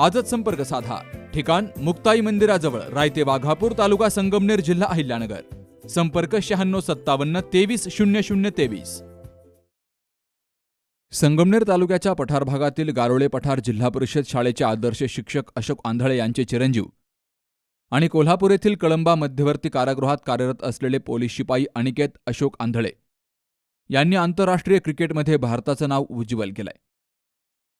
आजच संपर्क साधा. ठिकाण मुक्ताई मंदिराजवळ रायते वाघापूर तालुका संगमनेर जिल्हा अहिल्यानगर. संपर्क शहाण्णव सत्तावन्न तेवीस शून्य शून्य तेवीस. संगमनेर तालुक्याच्या पठार भागातील गारोळे पठार जिल्हा परिषद शाळेचे आदर्श शिक्षक अशोक आंधळे यांचे चिरंजीव आणि कोल्हापूर येथील कळंबा मध्यवर्ती कारागृहात कार्यरत असलेले पोलीस शिपाई अनिकेत अशोक आंधळे यांनी आंतरराष्ट्रीय क्रिकेटमध्ये भारताचं नाव उज्ज्वल केलंय.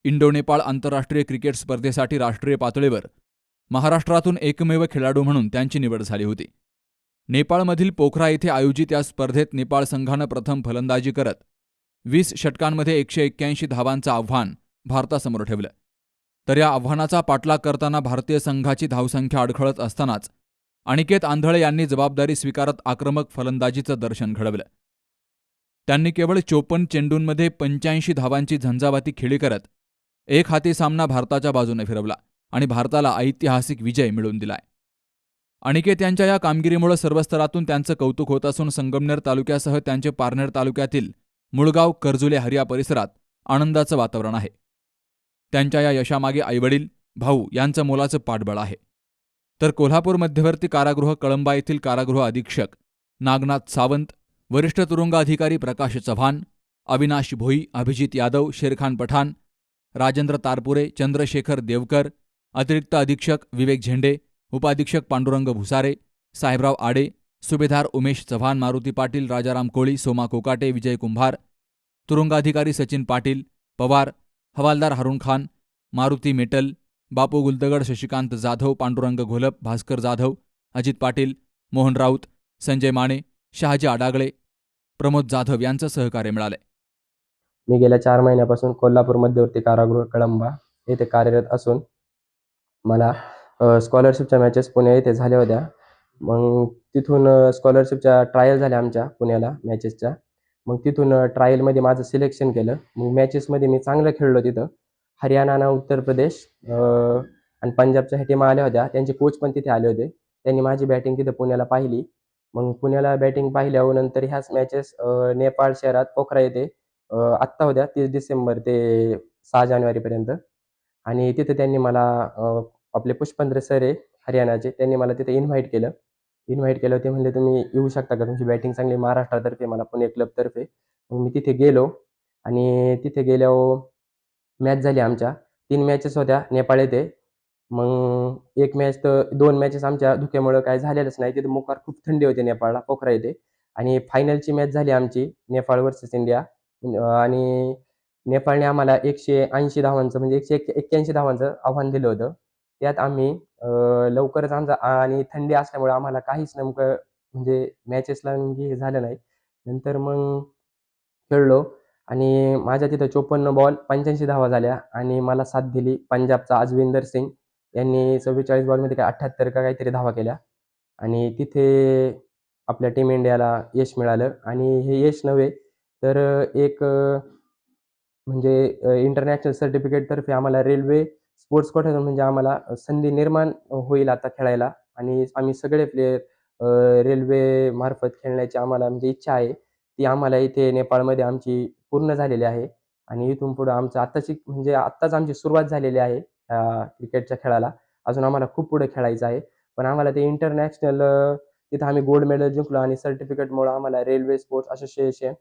इंडो नेपाळ आंतरराष्ट्रीय क्रिकेट स्पर्धेसाठी राष्ट्रीय पातळीवर महाराष्ट्रातून एकमेव खेळाडू म्हणून त्यांची निवड झाली होती. नेपाळमधील पोखरा येथे आयोजित या स्पर्धेत नेपाळ संघानं प्रथम फलंदाजी करत वीस षटकांमध्ये एकशे एक्क्याऐंशी धावांचं आव्हान भारतासमोर ठेवलं. तर या आव्हानाचा पाठलाग करताना भारतीय संघाची धावसंख्या अडखळत असतानाच अनिकेत आंधळे यांनी जबाबदारी स्वीकारत आक्रमक फलंदाजीचं दर्शन घडवलं. त्यांनी केवळ चोपन्न चेंडूंमध्ये पंच्याऐंशी धावांची झंझावाती खेळी करत एक हाती सामना भारताच्या बाजूने फिरवला आणि भारताला ऐतिहासिक विजय मिळवून दिलाय. अनिकेत यांच्या या कामगिरीमुळे सर्व स्तरातून त्यांचं कौतुक होत असून संगमनेर तालुक्यासह त्यांचे पारनेर तालुक्यातील मुळगाव कर्जुले हरिया परिसरात आनंदाचं वातावरण आहे. त्यांच्या या यशामागे आईवडील भाऊ यांचं मोलाचं पाठबळ आहे. तर कोल्हापूर मध्यवर्ती कारागृह कळंबा येथील कारागृह अधीक्षक नागनाथ सावंत वरिष्ठ तुरुंग अधिकारी प्रकाश चव्हाण अविनाश भोई अभिजित यादव शेरखान पठाण राजेंद्र तारपुरे चंद्रशेखर देवकर अतिरिक्त अधीक्षक विवेक झेंडे उपाधीक्षक पांडुरंग भुसारे साहेबराव आडे सुभेदार उमेश चव्हाण मारुती पाटील राजाराम कोळी सोमा कोकाटे विजय कुंभार तुरुंगाधिकारी सचिन पाटील पवार हवालदार हरुण खान मारुती मेटल बापू गुलदगड शशिकांत जाधव पांडुरंग घोलप भास्कर जाधव अजित पाटील मोहन राऊत संजय माने शहाजी आडागळे प्रमोद जाधव यांचं सहकार्य मिळाले मी गेल्या चार महिन्यापासून कोल्हापूर मध्यवर्ती कारागृह कळंबा येथे कार्यरत असून मला स्कॉलरशिपच्या मॅचेस पुणे येथे झाल्या होत्या. मग तिथून स्कॉलरशिपच्या ट्रायल झाल्या आमच्या पुण्याला मॅचेसच्या मग तिथून ट्रायलमध्ये माझं सिलेक्शन केलं. मग मॅचेसमध्ये मी चांगलं खेळलो तिथं. हरियाणा आणि उत्तर प्रदेश आणि पंजाबच्या ह्या टीमा आल्या होत्या. त्यांचे कोच पण तिथे आले होते. त्यांनी माझी बॅटिंग तिथं पुण्याला पाहिली. मग पुण्याला बॅटिंग पाहिल्यानंतर ह्याच मॅचेस नेपाळ शहरात पोखरा येथे आत्ता होत्या तीस डिसेंबर ते सहा जानेवारीपर्यंत आणि तिथे त्यांनी मला आपले पुष्पेंद्र सर आहे हरियाणाचे त्यांनी मला तिथे इन्व्हाइट केलं. इन्व्हाइट केलं ते म्हणले तुम्ही येऊ शकता का? तुमची बॅटिंग चांगली महाराष्ट्रातर्फे मला पुणे क्लबतर्फे मग मी तिथे गेलो आणि तिथे गेल्यावर मॅच झाली आमच्या. तीन मॅचेस होत्या नेपाळ येथे. मग एक मॅच तर दोन मॅचेस आमच्या धुक्यामुळं काय झालेलंच नाही. तिथे मुखार खूप थंडी होती नेपाळला पोखरा येथे. आणि फायनलची मॅच झाली आमची नेपाळ वर्सेस इंडिया आणि नेपाळने आम्हाला एकशे ऐंशी धावांचं म्हणजे एकशे एक एक्क्याऐंशी धावांचं आव्हान दिलं होतं. त्यात आम्ही लवकरच आमचा आणि थंडी असल्यामुळे आम्हाला काहीच नेमकं म्हणजे मॅचेसला हे झालं नाही. नंतर मग खेळलो आणि माझ्या तिथं चोपन्न बॉल पंच्याऐंशी धावा झाल्या आणि मला साथ दिली पंजाबचा अजविंदर सिंग. यांनी चव्वेचाळीस बॉलमध्ये काय अठ्ठ्याहत्तर का काहीतरी धावा केल्या. आणि तिथे आपल्या टीम इंडियाला यश मिळालं. आणि हे यश नव्हे तर एक म्हणजे इंटरनॅशनल सर्टिफिकेटतर्फे आम्हाला रेल्वे स्पोर्ट्स कोट्यातून म्हणजे आम्हाला संधी निर्माण होईल आता खेळायला. आणि आम्ही सगळे प्लेयर रेल्वे मार्फत खेळण्याची आम्हाला म्हणजे इच्छा आहे. ती आम्हाला इथे नेपाळमध्ये आमची पूर्ण झालेली आहे. आणि इथून पुढं आमचं आत्ताची म्हणजे आत्ताच आमची सुरुवात झालेली आहे क्रिकेटच्या खेळाला. अजून आम्हाला खूप पुढे खेळायचं आहे. पण आम्हाला ते इंटरनॅशनल तिथं आम्ही गोल्ड मेडल जिंकलो आणि सर्टिफिकेटमुळं आम्हाला रेल्वे स्पोर्ट्स असोसिएशन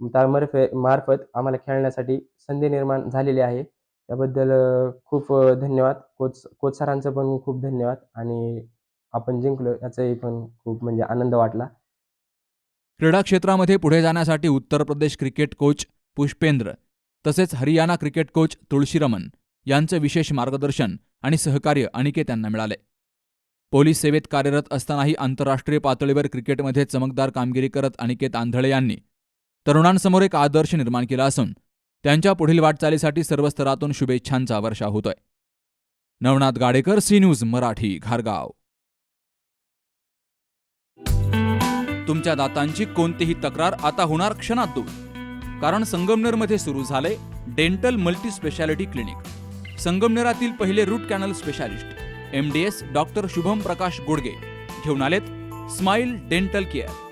त्यामार्फे मार्फत आम्हाला खेळण्यासाठी संधी निर्माण झालेली आहे. त्याबद्दल खूप धन्यवाद. कोच कोच सरांचं पण खूप धन्यवाद आणि आपण जिंकलो याचाही पण खूप म्हणजे आनंद वाटला. क्रीडा क्षेत्रामध्ये पुढे जाण्यासाठी उत्तर प्रदेश क्रिकेट कोच पुष्पेंद्र तसेच हरियाणा क्रिकेट कोच तुळशीरमन यांचं विशेष मार्गदर्शन आणि सहकार्य अनिकेत यांना मिळाले. पोलीस सेवेत कार्यरत असतानाही आंतरराष्ट्रीय पातळीवर क्रिकेटमध्ये चमकदार कामगिरी करत अनिकेत आंधळे यांनी तरुणांसमोर एक आदर्श निर्माण केला असून त्यांच्या पुढील वाटचालीसाठी सर्व स्तरातून शुभेच्छांचा वर्षा होतोय. नवनाथ गाडेकर सी न्यूज मराठी घारगाव. तुमच्या दातांची कोणतीही तक्रार आता होणार क्षणात दूर. कारण संगमनेरमध्ये सुरू झाले डेंटल मल्टी स्पेशालिटी क्लिनिक. संगमनेरातील पहिले root canal specialist M D S doctor Shubham Prakash Godge घेऊन आलेत स्माइल डेंटल केअर.